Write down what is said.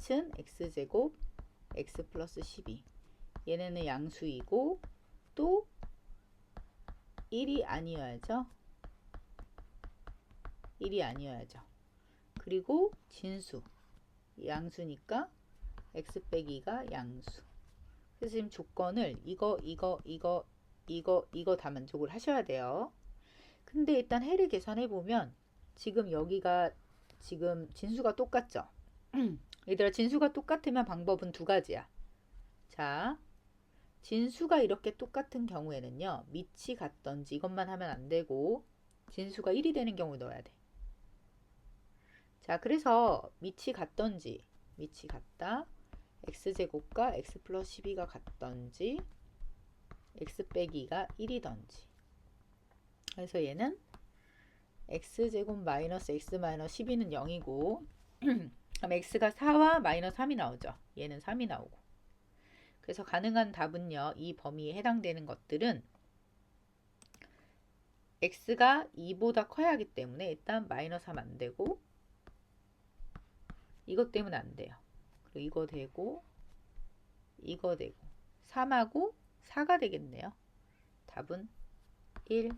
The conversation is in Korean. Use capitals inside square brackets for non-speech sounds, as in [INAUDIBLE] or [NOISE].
끝은 x제곱 x 플러스 12 얘네는 양수이고 또 1이 아니어야죠. 1이 아니어야죠. 그리고 진수 양수니까 x 빼기 2가 양수 그래서 지금 조건을 이거 이거 이거 이거 이거 다 만족을 하셔야 돼요. 근데 일단 해를 계산해 보면 지금 여기가 지금 진수가 똑같죠. [CLEARS THROAT] 얘들아 진수가 똑같으면 방법은 두 가지야. 자, 진수가 이렇게 똑같은 경우에는요. 밑이 같던지 이것만 하면 안 되고 진수가 1이 되는 경우 넣어야 돼. 자, 그래서 밑이 같던지 밑이 같다. x제곱과 x 플러스 12가 같던지 x 빼기가 1이던지 그래서 얘는 x제곱 마이너스 x 마이너스 12는 0이고 [CLEARS THROAT] 그럼 x가 4와 마이너스 3이 나오죠. 얘는 3이 나오고 그래서 가능한 답은요. 이 범위에 해당되는 것들은 x가 2보다 커야 하기 때문에 일단 마이너스 하면 안 되고 이것 때문에 안 돼요. 그리고 이거 되고 이거 되고 3하고 4가 되겠네요. 답은 1